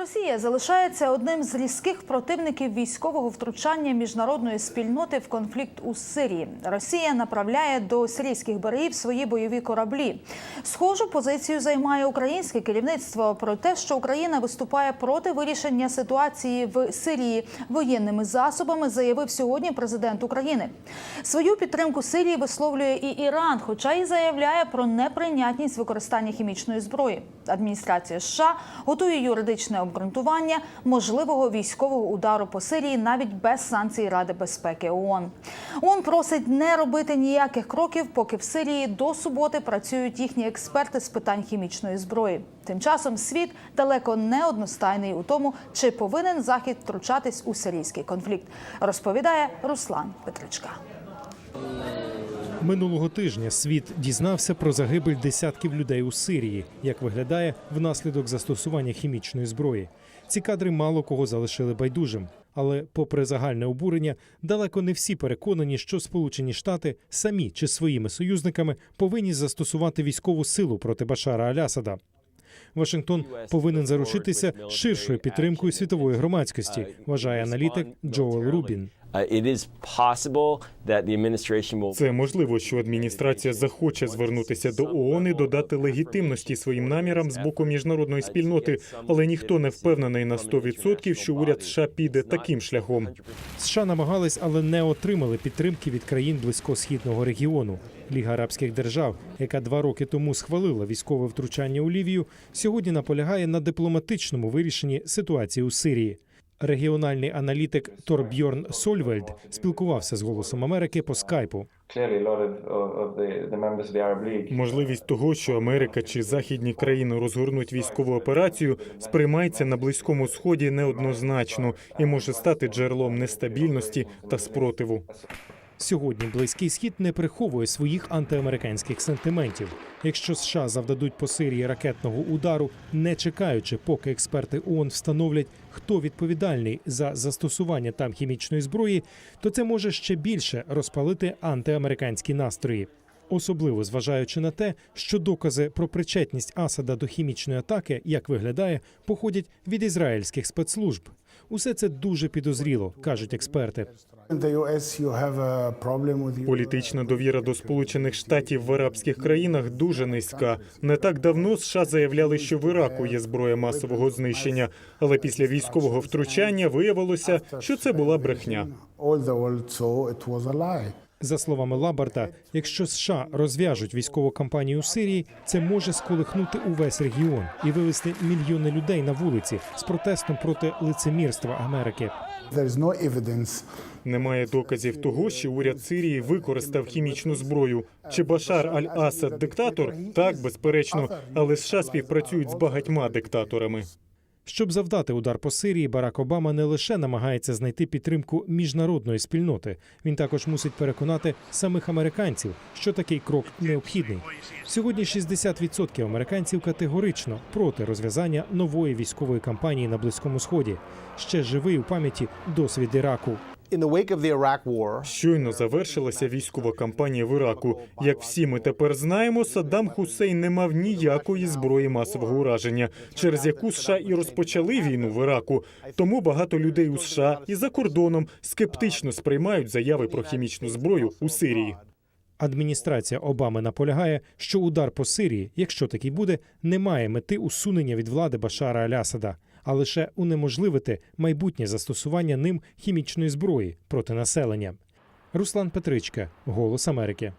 Росія залишається одним з різких противників військового втручання міжнародної спільноти в конфлікт у Сирії. Росія направляє до сирійських берегів свої бойові кораблі. Схожу позицію займає українське керівництво про те, що Україна виступає проти вирішення ситуації в Сирії воєнними засобами, заявив сьогодні президент України. Свою підтримку Сирії висловлює і Іран, хоча й заявляє про неприйнятність використання хімічної зброї. Адміністрація США готує юридичне обґрунтування можливого військового удару по Сирії навіть без санкцій Ради безпеки ООН. ООН просить не робити ніяких кроків, поки в Сирії до суботи працюють їхні експерти з питань хімічної зброї. Тим часом світ далеко не одностайний у тому, чи повинен захід втручатись у сирійський конфлікт, розповідає Руслан Петричка. Минулого тижня світ дізнався про загибель десятків людей у Сирії, як виглядає внаслідок застосування хімічної зброї. Ці кадри мало кого залишили байдужим. Але, попри загальне обурення, далеко не всі переконані, що Сполучені Штати самі чи своїми союзниками повинні застосувати військову силу проти Башара Алясада. Вашингтон повинен заручитися ширшою підтримкою світової громадськості, вважає аналітик Джоел Рубін. Uh, it is possible that the administration will Це можливо, що адміністрація захоче звернутися до ООН і додати легітимності своїм намірам з боку міжнародної спільноти, але ніхто не впевнений на 100%, що уряд США піде таким шляхом. США намагались, але не отримали підтримки від країн близькосхідного регіону. Ліга арабських держав, яка два роки тому схвалила військове втручання у Лівію, сьогодні наполягає на дипломатичному вирішенні ситуації у Сирії. Регіональний аналітик Торбьорн Сольвельд спілкувався з голосом Америки по скайпу. Можливість того, що Америка чи західні країни розгорнуть військову операцію, сприймається на близькому сході неоднозначно і може стати джерелом нестабільності та спротиву. Сьогодні близький схід не приховує своїх антиамериканських сентиментів. Якщо США завдадуть по Сирії ракетного удару, не чекаючи, поки експерти ООН встановлять, хто відповідальний за застосування там хімічної зброї, то це може ще більше розпалити антиамериканські настрої. Особливо зважаючи на те, що докази про причетність Асада до хімічної атаки, як виглядає, походять від ізраїльських спецслужб. Усе це дуже підозріло, кажуть експерти. Політична довіра до Сполучених Штатів в арабських країнах дуже низька. Не так давно США заявляли, що в Іраку є зброя масового знищення, але після військового втручання виявилося, що це була брехня. За словами Лабарта, якщо США розв'яжуть військову кампанію у Сирії, це може сколихнути увесь регіон і вивести мільйони людей на вулиці з протестом проти лицемірства Америки. There is no evidence Немає доказів того, що уряд Сирії використав хімічну зброю. Чи Башар Аль-Асад диктатор? Так, безперечно, але США співпрацюють з багатьма диктаторами. Щоб завдати удар по Сирії, Барак Обама не лише намагається знайти підтримку міжнародної спільноти, він також мусить переконати самих американців, що такий крок необхідний. Сьогодні 60% американців категорично проти розв'язання нової військової кампанії на близькому сході. Ще живий у пам'яті досвід Іраку. In the wake of the Iraq War, Щойно завершилася військова кампанія в Іраку. Як всі ми тепер знаємо, Саддам Хусейн не мав ніякої зброї масового ураження, через яку США і розпочали війну в Іраку. Тому багато людей у США і за кордоном скептично сприймають заяви про хімічну зброю у Сирії. Адміністрація Обами наполягає, що удар по Сирії, якщо такий буде, не має мети усунення від влади Башара Алясада, а лише унеможливити майбутнє застосування ним хімічної зброї проти населення. Руслан Петричка, Голос Америки.